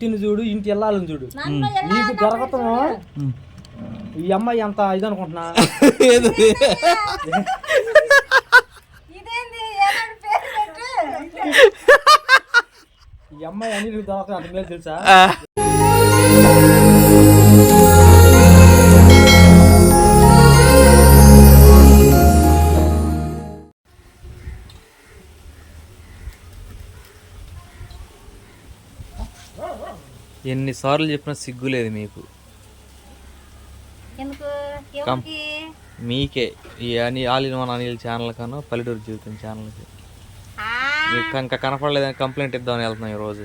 ఇంటిని చూడు ఇంటి ఇల్లాలని చూడు. నీకు దొరకతం ఈ అమ్మాయి అంత ఇది అనుకుంటున్నా? ఏది? ఇదేంది? ఏనాడు పేరు పెట్టు? ఈ అమ్మాయి అన్ని నీకు దొరకతం అంత మేలు తెలుసా? ఎన్నిసార్లు చెప్పినా సిగ్గు లేదు మీకు. మీకే. ఈ అని all in one Anil channel కన్నా పల్లెటూరు జీవితం ఛానల్కి. మీకు ఇంకా కనపడలేదని కంప్లైంట్ ఇద్దామని వెళ్తున్నాం ఈరోజు.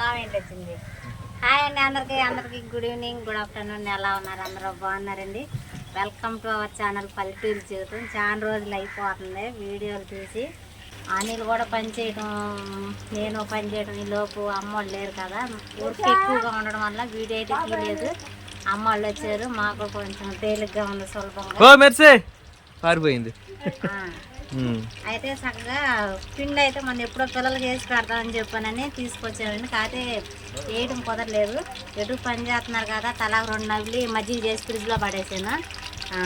కామెంట్ వచ్చింది. హాయ్ అండి అందరికి. అందరికి గుడ్ ఈవినింగ్ గుడ్ ఆఫ్టర్నూన్. ఎలా ఉన్నారు? అందరూ బాగున్నారండి? వెల్కమ్ టు అవర్ ఛానల్ పల్లెటూరు జీవితం. చాలా రోజులు అయిపోతుంది వీడియోలు చూసి అనిల్ కూడా పని చేయడం నేను పని చేయడం ఈ లోపు అమ్మోళ్ళు లేరు కదా. ఊరికి ఎక్కువగా ఉండడం వల్ల వీడియో అయితే తీయలేదు. అమ్మోళ్ళు వచ్చారు మాకు కొంచెం తేలిగ్గా ఉంది సులభంగా. పారిపోయింది. ఉమ్. అయితే చక్కగా పిండి అయితే మనం ఎప్పుడో పిల్లలకి వేసి పెడతామని చెప్పానని తీసుకొచ్చామండి. కాకపోతే వేయడం కుదరలేదు. ఎటు పని చేస్తున్నారు కదా తలా రెండు నవ్వులు మజ్జిగ చేసి ఫ్రిడ్జ్లో పడేసాను. ఆ,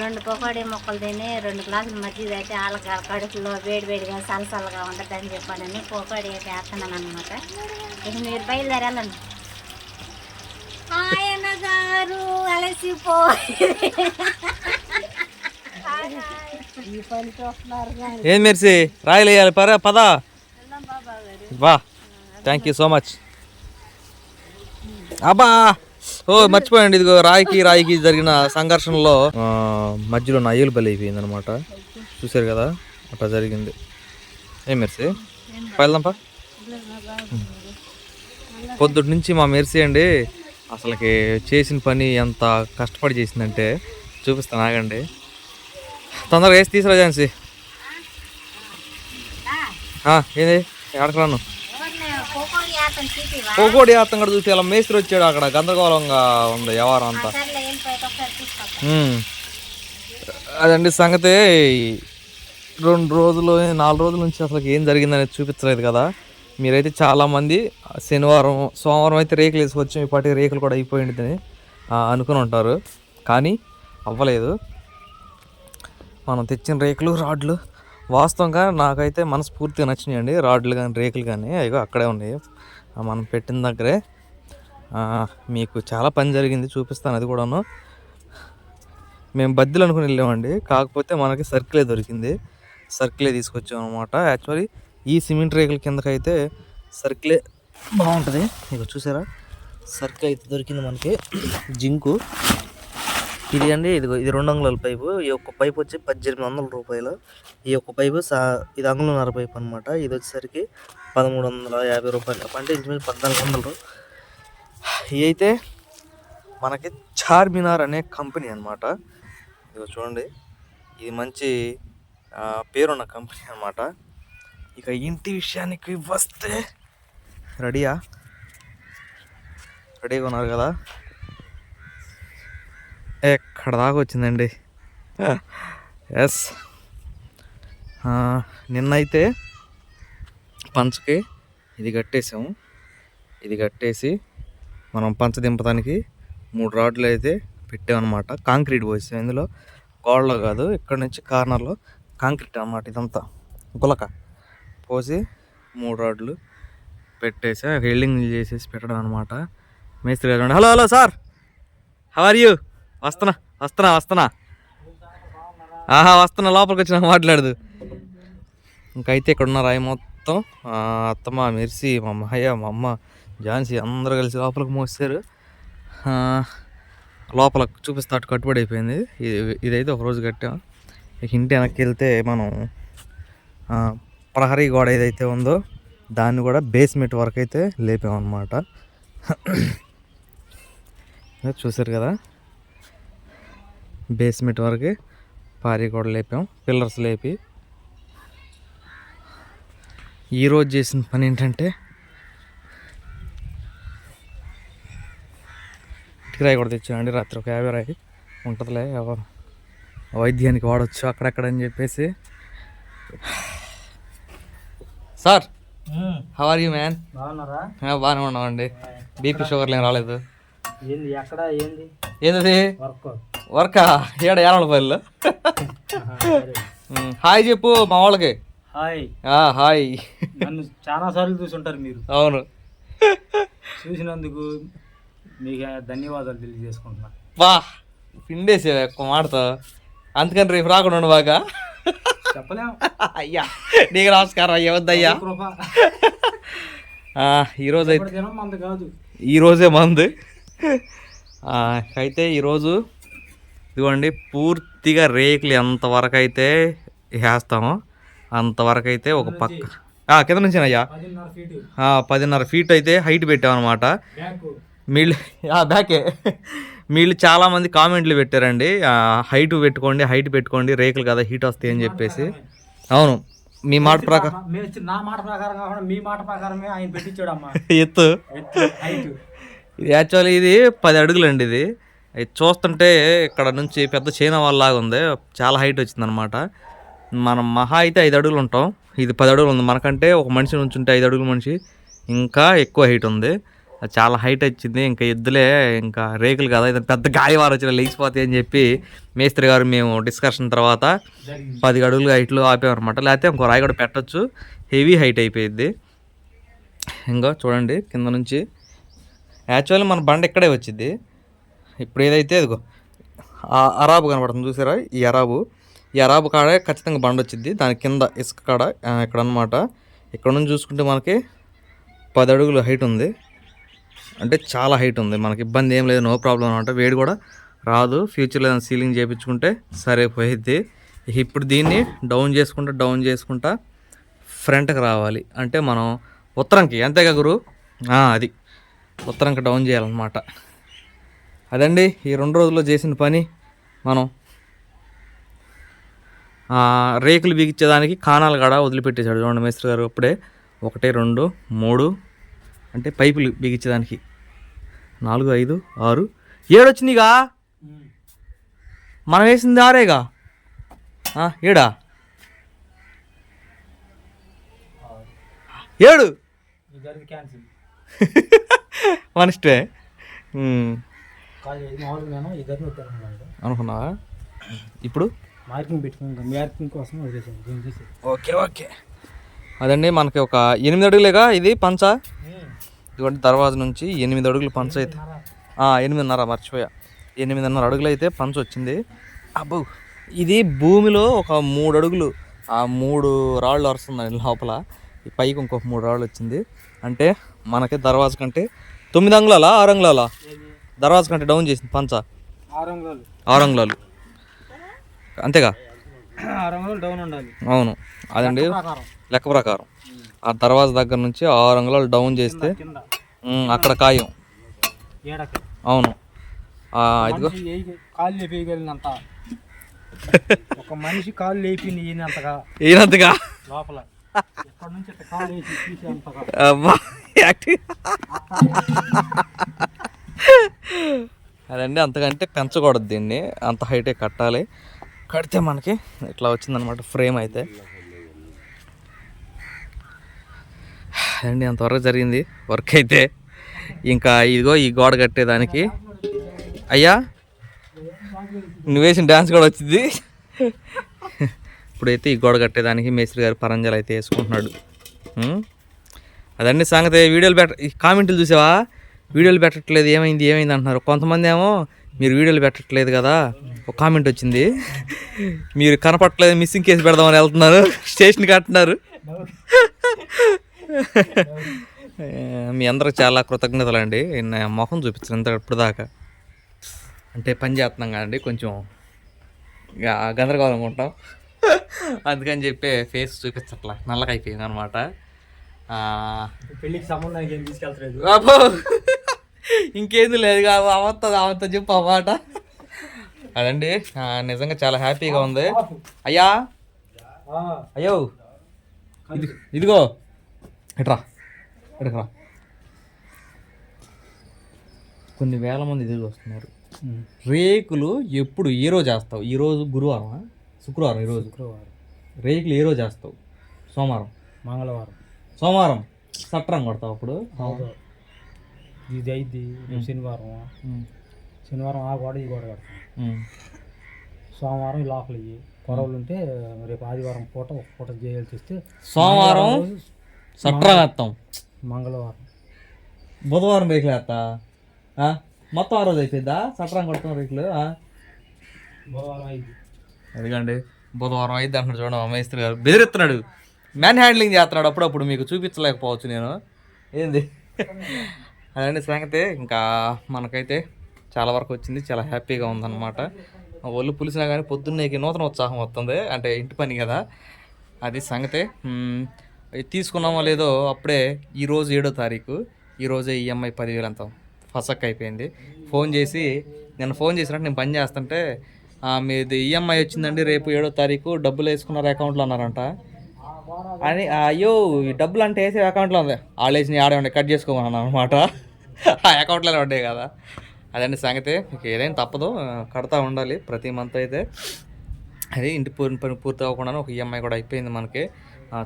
రెండు పకోడీ మొక్కలు తిని రెండు గ్లాసులు మజ్జిగ అయితే వాళ్ళకి కడుపులో వేడి వేడిగా సలసలగా ఉంటుంది అని చెప్పానని పకోడీ అయితే వేస్తున్నాను అనమాట ఇక మీరు బయలుదేరాలండి. ఆయన గారు అలసిపోయి ఏం మెర్సీ? రాయలేయాలి పరా పదా. వా. థ్యాంక్ యూ సో మచ్ అబ్బా. ఓ మర్చిపోయండి ఇదిగో రాయికి రాయికి జరిగిన సంఘర్షణలో మధ్యలో నా ఏలు బలి అయిపోయింది అనమాట చూసారు కదా అట్లా జరిగింది. ఏం మెర్సీ? వెళ్దాంపా పొద్దుటి నుంచి మా మెర్సీ అండి అసలుకి చేసిన పని ఎంత కష్టపడి చేసిందంటే చూపిస్తాను ఆగండి తొందరగా వేసి తీసుకురా ఝాన్సీ. ఆ, ఏంది? ఎక్కడికి రాను ఎవరిని పోకోడి అర్థం కూడా చూసి అలా మేస్త్రి వచ్చాడు అక్కడ గందరగోళంగా ఉంది వ్యవహారం అంతా. అదండి సంగతి రెండు రోజులు నాలుగు రోజుల నుంచి అసలు ఏం జరిగిందనేది చూపించలేదు కదా. మీరైతే చాలామంది శనివారం సోమవారం అయితే రేకులు వేసుకొచ్చాం ఇప్పటికి రేకులు కూడా అయిపోయిందని అనుకుని ఉంటారు. కానీ అవ్వలేదు. మనం తెచ్చిన రేకులు రాడ్లు వాస్తవంగా నాకైతే మనస్ఫూర్తిగా నచ్చినాయండి. రాడ్లు కానీ రేకులు కానీ అయ్యో అక్కడే ఉన్నాయి. మనం పెట్టిన దగ్గరే. మీకు చాలా పని జరిగింది చూపిస్తాను అది కూడాను. మేము బద్దెలు అనుకుని వెళ్ళామండి. కాకపోతే మనకి సర్కిలే దొరికింది. సర్కిలే తీసుకొచ్చాం అనమాట యాక్చువల్లీ ఈ సిమెంట్ రేకుల కిందకైతే సర్కిలే బాగుంటుంది. ఇక చూసారా? సర్కిల్ అయితే దొరికింది మనకి. జింకు. ఇది అండి ఇది ఇది రెండు అంగుళాల పైపు. ఈ యొక్క పైపు వచ్చి పద్దెనిమిది వందల రూపాయలు. ఈ యొక్క పైపు సా ఇది అంగుళన్నర పైపు అనమాట ఇది వచ్చేసరికి పదమూడు వందల యాభై రూపాయలు. అంటే ఇంచుమించు పద్నాలుగు వందలు. ఇవి అయితే మనకి చార్మినార్ అనే కంపెనీ అనమాట ఇదిగో చూడండి. ఇది మంచి పేరున్న కంపెనీ అనమాట ఇక ఇంటి విషయానికి వస్తే రెడీయా? రెడీగా ఉన్నారు కదా? ఎక్కడ దాకా వచ్చిందండి? ఎస్ నిన్నైతే పంచకి ఇది కట్టేసాము ఇది కట్టేసి మనం పంచ దింపడానికి మూడు రాడ్లు అయితే పెట్టామన్నమాట. కాంక్రీట్ పోసాం ఇందులో గోడలో కాదు ఇక్కడ నుంచి కార్నర్లో కాంక్రీట్ అన్నమాట ఇదంతా. గులక పోసి మూడు రాడ్లు పెట్టేసి వెల్డింగ్ చేసేసి పెట్టడం అనమాట మేస్త్రి గారు hello hello sir! How are you వస్తున్నా వస్తున్నా వస్తున్నా. ఆహా వస్తున్నా లోపలికి వచ్చినా మాట్లాడదు. ఇంకైతే ఇక్కడ ఉన్న రాయి మొత్తం అత్తమ్మ మెర్సి మా అమ్మయ్య మా అమ్మ ఝాన్సీ అందరూ కలిసి లోపలికి మోస్తారు. లోపల చూపిస్తే అటు కట్టుబడి అయిపోయింది. ఇది ఇదైతే ఒక రోజు కట్టాం. ఇంటి వెనక్కి వెళ్తే మనం ప్రహరీ గోడ ఏదైతే ఉందో దాన్ని కూడా బేస్మెంట్ వరకు అయితే లేపామన్నమాట చూసారు కదా? బేస్మెంట్ వరకు పారీ గోడ లేపాం పిల్లర్స్ లేపి. ఈరోజు చేసిన పని ఏంటంటే ఇటుక రాయి కూడా తెచ్చానండి రాత్రి ఒక యాభై రాయి ఉంటుందిలే ఎవరు వైద్యానికి వాడచ్చు అక్కడక్కడ అని చెప్పేసి. Sir how are you man బాగానే ఉన్నామండి. బీపీ షుగర్లు ఏం రాలేదు. ఏంది ఎక్కడ ఏంది? ఏంటది వర్క్ వర్కా ఏడ ఏలపల్లిలో హాయ్ చెప్పు మా వాళ్ళకి. హాయ్. ఆ, హాయ్. నన్ను చాలా సార్లు చూసుంటారు మీరు. అవును. చూసినందుకు మీకు ధన్యవాదాలు తెలియజేసుకుంటున్నా. వా పిండేసే ఒక్క మాటతో. అందుకని రేపు రాకుండా ఉండు బాగా. చెప్పలేం అయ్యా నీకు నమస్కారం అయ్యా వద్దయ్యా. ఈరోజు అయితే ఈరోజే మందు అయితే ఈరోజు ఇదిగోండి పూర్తిగా రేకులు ఎంతవరకు అయితే వేస్తామో అంతవరకు అయితే ఒక పక్క కింద నుంచి అయ్యా. పదిన్నర ఫీటు అయితే హైట్ పెట్టామన్నమాట. మీళ్ళు బ్యాకే వీళ్ళు చాలామంది కామెంట్లు పెట్టారండి. హైట్ పెట్టుకోండి హైట్ పెట్టుకోండి రేకులు కదా హీట్ వస్తాయి అని చెప్పేసి. అవును. మీ మాట ప్రకారం మేము నా మాట ప్రకారం కాకుండా మీ మాట ప్రకారమే ఆయన పెట్టించాడు అమ్మా ఎత్తు. ఎత్తు ఇది యాక్చువల్లీ ఇది పది అడుగులండి ఇది. ఇది చూస్తుంటే ఇక్కడ నుంచి పెద్ద చైనా వాళ్ళలాగా ఉంది. చాలా హైట్ వచ్చిందనమాట మనం మహా అయితే ఐదు అడుగులు ఉంటాం. ఇది పది అడుగులు ఉంది. మనకంటే ఒక మనిషి నుంచి ఉంటే ఐదు అడుగుల మనిషి ఇంకా ఎక్కువ హైట్ ఉంది. అది చాలా హైట్ వచ్చింది. ఇంకా ఎద్దులే ఇంకా రేకులు కదా. ఇది పెద్ద గాయవారు వచ్చిన లేచిపోతాయి అని చెప్పి మేస్త్రి గారు మేము డిస్కషన్ తర్వాత పది అడుగులు హైట్లో ఆపామన్నమాట. లేకపోతే ఇంకో రాయి కూడా పెట్టచ్చు. హెవీ హైట్ అయిపోయింది ఇంకా చూడండి కింద నుంచి. యాక్చువల్లీ మన బండ ఇక్కడే వచ్చింది ఇప్పుడు ఏదైతే ఇదిగో ఆ అరాబు కనబడుతుంది చూసారా? ఈ అరాబు. ఈ అరాబు కాడే ఖచ్చితంగా బండ వచ్చింది దాని కింద ఇసుక కాడ ఇక్కడ అనమాట ఇక్కడ నుంచి చూసుకుంటే మనకి పది అడుగులు హైట్ ఉంది. అంటే చాలా హైట్ ఉంది. మనకి ఇబ్బంది ఏం లేదు. నో ప్రాబ్లం అనమాట వేడి కూడా రాదు. ఫ్యూచర్లో ఏదైనా సీలింగ్ చేయించుకుంటే సరిపోయిద్ది ఇప్పుడు దీన్ని డౌన్ చేసుకుంటా డౌన్ చేసుకుంటా ఫ్రంట్కి రావాలి. అంటే మనం ఉత్తరంకి అంతేగా గురు? అది. ఉత్తరంకి డౌన్ చేయాలన్నమాట. అదండి ఈ రెండు రోజుల్లో చేసిన పని మనం. రేకులు బిగించేదానికి కానాలు కాడ వదిలిపెట్టేశాడు చూడండి మేస్త్రి గారు అప్పుడే. ఒకటి రెండు మూడు అంటే పైపులు బిగించేదానికి. నాలుగు ఐదు ఆరు ఏడు వచ్చిందిగా మనం వేసింది ఆరేగా? ఏడా? ఏడు? ఇద్దరికి క్యాన్సిల్. మామూలుగా నేను ఇద్దరిని వచ్చాను అనుకున్నావా? ఇప్పుడు? మార్కింగ్ మార్కింగ్ కోసం వదిలేసాను ఓకే ఓకే. అదండి మనకి ఒక ఎనిమిది అడుగులేగా ఇది పంచ? ఇదిగోండి దర్వాజ నుంచి ఎనిమిది అడుగులు పంచ అయితే. ఎనిమిదిన్నర. మర్చిపోయా. ఎనిమిదిన్నర అడుగులు అయితే పంచ వచ్చింది. అబ్బో ఇది భూమిలో ఒక మూడు అడుగులు ఆ మూడు రాళ్ళు వరుస్తుందండి లోపల. ఈ పైకి ఇంకొక మూడు రాళ్ళు వచ్చింది. అంటే మనకి దర్వాజ కంటే తొమ్మిది అంగుళాల ఆరు అంగుళాల? దర్వాజ కంటే డౌన్ చేసింది పంచ. ఆరు అంగుళాలు ఆరు అంగుళాలు అంతేగా డౌన్ ఉండాలి. అవును. అదండి లెక్క ప్రకారం. ఆ దర్వాజ దగ్గర నుంచి ఆరు అంగుళాలు డౌన్ చేస్తే అక్కడ ఖాయం. ఏడకి. అవును. ఇదిగో. లేపేయగలిగినంత. ఒక మనిషి కాలు లేపింది ఈయనంతగా ఈయనంతగా లోపల. ఇక్కడ నుంచి ఇట్ట కాలు వేసి తీసేంతగా. అబ్బా, యాక్టివ్. అదండి అంతకంటే పెంచకూడదు దీన్ని. అంత హైటే కట్టాలి. కడితే మనకి ఇట్లా వచ్చిందనమాట ఫ్రేమ్ అయితే. అదండి అంతవరకు జరిగింది వర్క్ అయితే. ఇంకా ఇదిగో ఈ గోడ కట్టేదానికి. అయ్యా నువ్వు వేసిన డ్యాన్స్ కూడా వచ్చింది. ఇప్పుడైతే ఈ గోడ కట్టేదానికి మేస్త్రి గారు పరంజలు అయితే వేసుకుంటున్నాడు. అదండి సంగతి వీడియోలు పెట్ట ఈ కామెంట్లు చూసావా? వీడియోలు పెట్టట్లేదు ఏమైంది ఏమైంది అంటున్నారు. కొంతమంది ఏమో మీరు వీడియోలు పెట్టట్లేదు కదా ఒక కామెంట్ వచ్చింది. మీరు కనపడట్లేదు మిస్సింగ్ కేసు పెడదామని వెళ్తున్నారు స్టేషన్కి అంటున్నారు. మీ అందరికి చాలా కృతజ్ఞతలు అండి నా మొహం చూపించిన ఇంత ఇప్పుడు దాకా అంటే పని చేస్తున్నాం కదండి కొంచెం గందరగోళంగా ఉంటాం. అందుకని చెప్పి ఫేస్ చూపించట్లా నల్లగా అయిపోయింది అనమాట. పెళ్ళికి సంబంధానికి ఏం తీసుకెళ్తలేదు. అబ్బో. ఇంకేంది లేదు కాదు అవంత అవంత చెప్పు మాట. అదండి నిజంగా చాలా హ్యాపీగా ఉంది. అయ్యా. అయ్యో. ఇది ఇదిగో. ఇట్రా ఇటురా కొన్ని వేల మంది ఎదురు వస్తున్నారు. రేకులు ఎప్పుడు ఏ రోజు వేస్తావు? ఈ రోజు గురువారం శుక్రవారం ఈరోజు శుక్రవారం. రేకులు ఏ రోజు వేస్తావు? సోమవారం. మంగళవారం. సోమవారం. సట్రం కొడతావు అప్పుడు? ఇది అయింది శనివారం. శనివారం ఆ గోడ ఈ గోడ కడతాం. సోమవారం ఈ లోపల ఇవి కొరవలు ఉంటే రేపు ఆదివారం పూట ఒక పూట చేయాల్సి వస్తే సోమవారం సట్రం వేస్తాం మంగళవారం. బుధవారం రేకులు వేస్తా ఆ? మొత్తం ఆ రోజు అయిపోయిందా? సట్రం కొడతాం రేకులు ఆ? బుధవారం అయింది అదిగండి. బుధవారం అయితే అంటున్నాడు చూడండి మా మేస్త్రి గారు. బెదిరిస్తున్నాడు. మ్యాన్ హ్యాండ్లింగ్ చేస్తున్నాడు అప్పుడప్పుడు మీకు చూపించలేకపోవచ్చు నేను. ఏంది? అదండి సంగతి. ఇంకా మనకైతే చాలా వరకు వచ్చింది. చాలా హ్యాపీగా ఉందన్నమాట. ఒళ్ళు పులిసినా కానీ పొద్దున్నేకి నూతన ఉత్సాహం వస్తుంది. అంటే ఇంటి పని కదా. అది సంగతే. తీసుకున్నామో లేదో అప్పుడే ఈరోజు ఏడో తారీఖు. ఈరోజే ఈఎంఐ పదివేలు అంత ఫసక్ అయిపోయింది. ఫోన్ చేసి నేను ఫోన్ చేసినట్టు నేను పని చేస్తుంటే మీది ఈఎంఐ వచ్చిందండి రేపు ఏడో తారీఖు. డబ్బులు వేసుకున్నారు అకౌంట్లో అన్నారంట. అని అయ్యో డబ్బులు అంటే వేసే అకౌంట్లో ఉంది. వాళ్ళు ఆడే కట్ చేసుకోమన్నాను అనమాట ఆ అకౌంట్లోనే ఉండే కదా. అదండి సంగతి. మీకు ఏదైనా తప్పదు. కడతా ఉండాలి ప్రతి మంత్ అయితే. అది ఇంటి పూర్తి పని పూర్తి అవ్వకుండా ఒక ఈఎంఐ కూడా అయిపోయింది మనకి.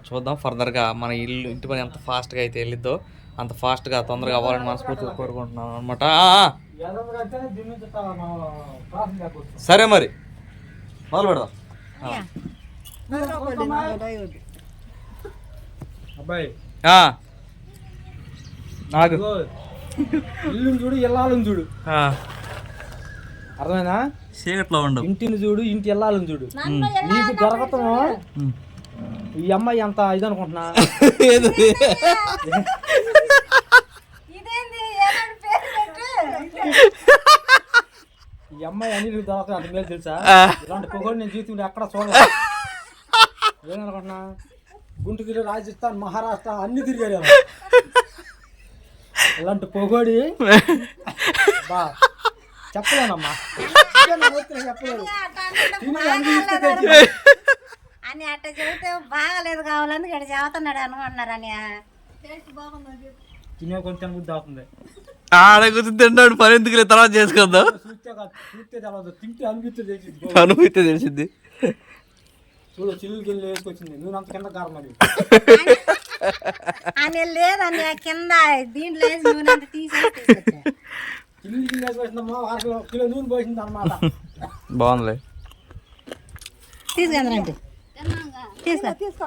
చూద్దాం ఫర్దర్గా మన ఇల్లు ఇంటి పని ఎంత ఫాస్ట్గా అయితే వెళ్ళిద్దో అంత ఫాస్ట్గా తొందరగా అవ్వాలని మనస్ఫూర్తిగా కోరుకుంటున్నాను అనమాట సరే మరి. మొదలు పెడదాం. అబ్బాయి. నాకు ఇల్లుని చూడు ఇల్లాలను చూడు. ఆ. అర్థమైనా చీకట్లో ఉండవు ఇంటిని చూడు ఇంటి ఇల్లాలను చూడు. నీకు దొరకతం ఈ అమ్మాయి అంత ఇది అనుకుంటున్నా? ఈ అమ్మాయి అన్ని నీకు దొరకదు అంత మేలు తెలుసా. ఇలాంటి పొగడు నేను జీవితంలో ఎక్కడ చూడలేదు. ఏమనుకుంటున్నా గుంటూరు రాజస్థాన్ మహారాష్ట్ర అన్ని తిరిగాడు ఏమో. ఇలాంటి పొగోడి బా చెప్పలేనమ్మా. చెప్పలేదు. అని అట్ట చెబితే బాగాలేదు కావాలని ఇక్కడ చెబుతున్నాడు అనుకుంటున్నారని తినే కొంచెం బుద్ధి అవుతుంది ఆడ కూర్చొని తింటాడు పని ఎందుకు తర్వాత చేసుకుందాం. అనిపిస్తే తెలిసింది అనుభూతి తెలిసింది. చూడు చిల్లు గిల్లు వేసుకొచ్చింది. నువ్వు అంత కింద అది అని లేదని ఆ కింద దీంట్లో వేసి నూనె అంతా తీసేసి తీసుకొచ్చా. చిల్లు గిల్లు వేసుకొచ్చిందమ్మా కిలో కిలో నూనె పోసింది అనమాట బాగుందిలే. తీసుకో. తీసుకో.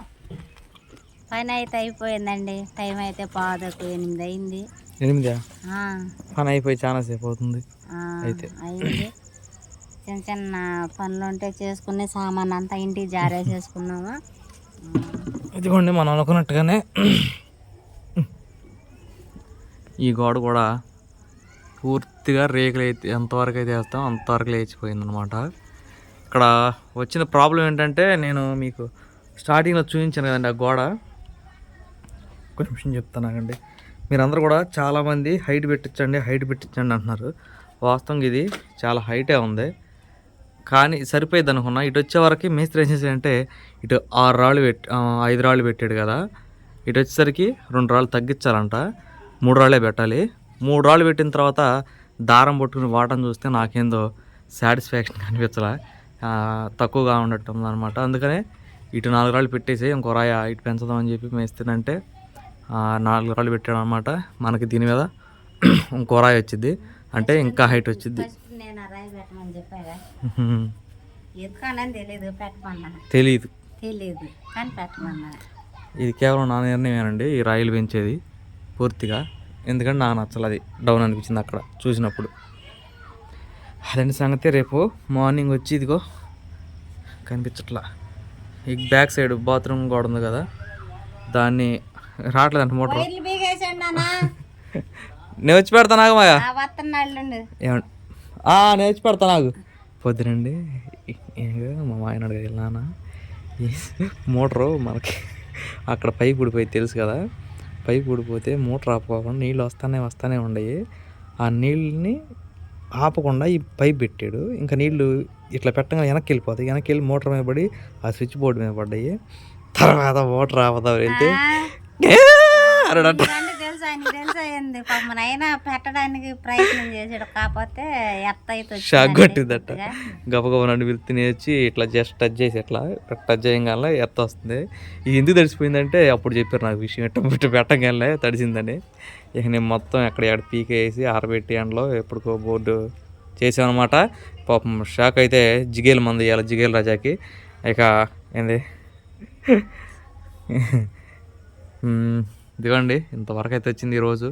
పని అయితే అయిపోయిందండి. టైం అయితే పాదకు ఎనిమిది అయింది. ఎనిమిదా? ఆ, పని అయిపోయి చాలా సేపు అవుతుంది. ఆ, అయితే. అయింది. చిన్న చిన్న పనులు ఉంటే చేసుకుని సామాన్ అంతా ఇంటికి జారేసేసుకున్నాము ఇదిగోండి మనం అనుకున్నట్టుగానే ఈ గోడ కూడా పూర్తిగా రేకులు అయితే ఎంతవరకు అయితే వేస్తాం అంతవరకు లేచిపోయిందనమాట ఇక్కడ వచ్చిన ప్రాబ్లం ఏంటంటే నేను మీకు స్టార్టింగ్లో చూపించాను కదండి ఆ గోడ. ఒక నిమిషం చెప్తానండి మీరందరూ కూడా చాలామంది హైట్ పెట్టించండి హైట్ పెట్టించండి అంటున్నారు. వాస్తవంగా ఇది చాలా హైటే ఉంది. కానీ సరిపోయేది అనుకున్నా ఇటు వచ్చేవరకు మేస్త్రి ఏం చేశాడంటే ఇటు ఆరు రాళ్ళు పెట్టి ఐదు రాళ్ళు పెట్టాడు కదా. ఇటు వచ్చేసరికి రెండు రాళ్ళు తగ్గించాలంట. మూడు రాళ్ళే పెట్టాలి. మూడు రాళ్ళు పెట్టిన తర్వాత దారం పట్టుకుని వాటం చూస్తే నాకేందో సాటిస్ఫాక్షన్ కనిపించలే తక్కువగా ఉండటం అనమాట అందుకనే ఇటు నాలుగు రాళ్ళు పెట్టేసి ఇంకో రాయ ఇటు పెంచుదామని చెప్పి మేస్త్రి అంటే నాలుగు రాళ్ళు పెట్టాడు అనమాట మనకి దీని మీద ఇంకో రాయి వచ్చింది అంటే ఇంకా హైట్ వచ్చింది నేను రాయి పెట్టమని చెప్పాగా. ఎందుకని తెలీదు పెట్టమన్నా. తెలియదు తెలీదు కానీ పెట్టమన్నా. ఇది కేవలం నా నిర్ణయమేనండి ఈ రాయిలు పెంచేది పూర్తిగా. ఎందుకంటే నాకు నచ్చలేదు అది డౌన్ అనిపించింది అక్కడ చూసినప్పుడు. అదండి సంగతి రేపు మార్నింగ్ వచ్చి ఇదిగో కనిపించట్లా. ఈ బ్యాక్ సైడ్ బాత్రూమ్ కూడా ఉంది కదా దాన్ని రావట్లేదంట మోటార్. నేను వచ్చి పెడతా నాకు మాయా ఆ వస్తున్నాళ్ళు ఏమండి? వచ్చి పెడతా నాకు. పొద్దునండి మా ఆయన అడిగారు నాన్న మోటరు మనకి అక్కడ పైపు ఊడిపోయి తెలుసు కదా పైపు ఊడిపోతే మోటార్ ఆపుకోకుండా నీళ్ళు వస్తానే వస్తానే ఉండయి. ఆ నీళ్ళని ఆపకుండా ఈ పైప్ పెట్టాడు. ఇంకా నీళ్ళు ఇట్లా పెట్టగా వెనక్కి వెళ్ళిపోతాయి. వెనక్కి వెళ్ళి మోటార్ మీద పడి ఆ స్విచ్ బోర్డు మీద పడ్డాయి. తర్వాత మోటార్ ఆపుతావు వెళ్తే అరడట రండి తెలుసు పాపం అయినా పెట్టడానికి ప్రయత్నం చేసాడు కాకపోతే ఎత్త అయితే షాక్ కొట్టిందట. గబగబ నన్ను పిలిచి తినేసి ఇట్లా జస్ట్ టచ్ చేసి ఇట్లా టచ్ చేయగానే ఎత్త వస్తుంది. ఇది ఎందుకు తడిసిపోయిందంటే అప్పుడు చెప్పారు నాకు విషయం ఎట్ట పెట్టి పెట్టగానే తడిసిందని. ఇక నేను మొత్తం ఎక్కడ ఎక్కడ పీకేసి ఆరబెట్టి ఎండలో ఎప్పటికో బోర్డు చేసామన్నమాట పాపం షాక్ అయితే జిగేలు మంది ఇవ్వాలి జిగేల్ రాజాకి. ఇక ఏంది? ఇదిగోండి ఇంతవరకు అయితే వచ్చింది ఈరోజు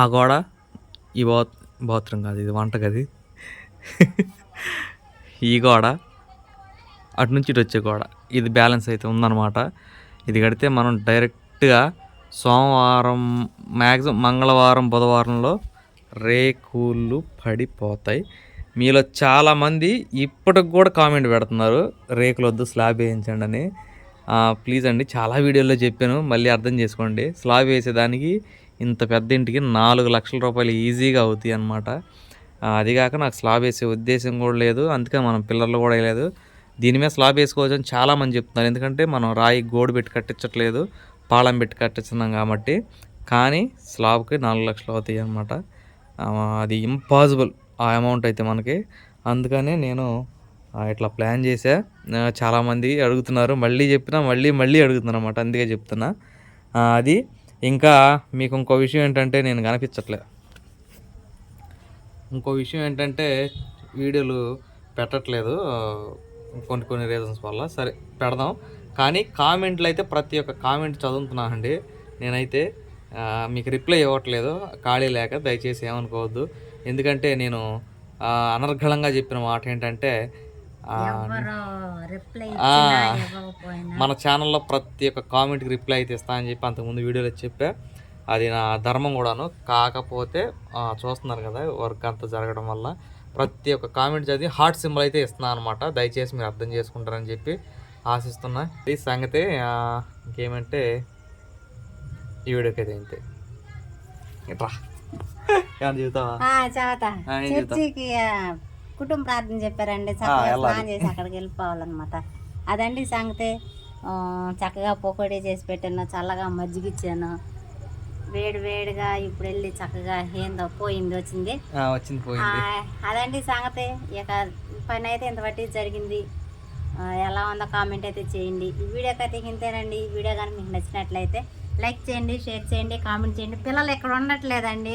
ఆ గోడ ఈ బాత్ బాత్రూమ్ కాదు ఇది వంటగది. ఈ గోడ అటు నుంచి ఇటు వచ్చే గోడ. ఇది బ్యాలెన్స్ అయితే ఉందన్నమాట. ఇది కడితే మనం డైరెక్ట్గా సోమవారం మ్యాక్సిమం మంగళవారం బుధవారంలో రేకులు పడిపోతాయి. మీలో చాలామంది ఇప్పటికి కూడా కామెంట్ పెడుతున్నారు రేకులు వద్దు స్లాబ్ వేయించండి అని ప్లీజ్ అండి చాలా వీడియోలో చెప్పాను మళ్ళీ అర్థం చేసుకోండి. స్లాబ్ వేసేదానికి ఇంత పెద్ద ఇంటికి నాలుగు లక్షల రూపాయలు ఈజీగా అవుతాయి అనమాట ఆ, అదిగాక నాకు స్లాబ్ వేసే ఉద్దేశం కూడా లేదు అందుకే మనం పిల్లర్లు కూడా వేయలేదు. దీని మీద స్లాబ్ వేసుకోవచ్చు అని చాలామంది చెప్తున్నారు ఎందుకంటే మనం రాయి గోడు పెట్టి కట్టించట్లేదు పాళం పెట్టి కట్టించున్నాం కాబట్టి. కానీ స్లాబ్కి నాలుగు లక్షలు అవుతాయి అనమాట అది ఇంపాసిబుల్ ఆ అమౌంట్ అయితే మనకి. అందుకనే నేను ఇట్లా ప్లాన్ చేసా చాలామంది అడుగుతున్నారు. మళ్ళీ చెప్పినా మళ్ళీ మళ్ళీ అడుగుతున్నారు అనమాట అందుకే చెప్తున్నా. అది ఇంకా మీకు ఇంకో విషయం ఏంటంటే నేను కనిపించట్లే. ఇంకో విషయం ఏంటంటే వీడియోలు పెట్టట్లేదు. కొన్ని కొన్ని రీజన్స్ వల్ల. సరే పెడదాం. కానీ కామెంట్లు అయితే ప్రతి ఒక్క కామెంట్ చదువుతున్నానండి. నేనైతే మీకు రిప్లై ఇవ్వట్లేదు. ఖాళీ లేక దయచేసి ఏమనుకోవద్దు. ఎందుకంటే నేను అనర్ఘళంగా చెప్పిన మాట ఏంటంటే మన ఛానల్లో ప్రతి ఒక్క కామెంట్కి రిప్లై అయితే ఇస్తా అని చెప్పి అంతకుముందు వీడియోలో చెప్పా. అది నా ధర్మం కూడాను. కాకపోతే చూస్తున్నారు కదా వర్క్ అంతా జరగడం వల్ల ప్రతి ఒక్క కామెంట్ చదివి హార్ట్ సింబల్ అయితే ఇస్తున్నాను అనమాట దయచేసి మీరు అర్థం చేసుకుంటారని చెప్పి ఆశిస్తున్నా. ఈ సంగతి ఇంకేమంటే ఈ వీడియోకి అయితే ఇంతే. ఇట్రా. ఏమన్నా చెబుతావా? కుటుంబ ప్రార్థన చెప్పారండి. చక్కగా. స్నానం చేసి అక్కడికి వెళ్ళిపోవాలన్నమాట. అదండి సంగతి. చక్కగా పకోడీ చేసి పెట్టాను చల్లగా మజ్జిగ ఇచ్చాను వేడి వేడిగా ఇప్పుడు వెళ్ళి చక్కగా ఏందో పోయింది వచ్చింది. అదండి సంగతి. ఇక పని అయితే ఇంత బట్టి జరిగింది. ఎలా ఉందో కామెంట్ అయితే చేయండి. ఈ వీడియోకి అయితే ఇంతేనండి. ఈ వీడియో కానీ మీకు నచ్చినట్లయితే లైక్ చేయండి షేర్ చేయండి కామెంట్ చేయండి. పిల్లలు ఇక్కడ ఉండట్లేదండి.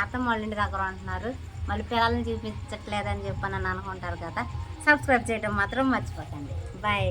అత్తమ్మ వాళ్ళ ఇంటి దగ్గర ఉంటున్నారు. మళ్ళీ పిల్లల్ని చూపించట్లేదని చెప్పని అని అనుకుంటారు కదా సబ్స్క్రైబ్ చేయడం మాత్రం మర్చిపోకండి. బాయ్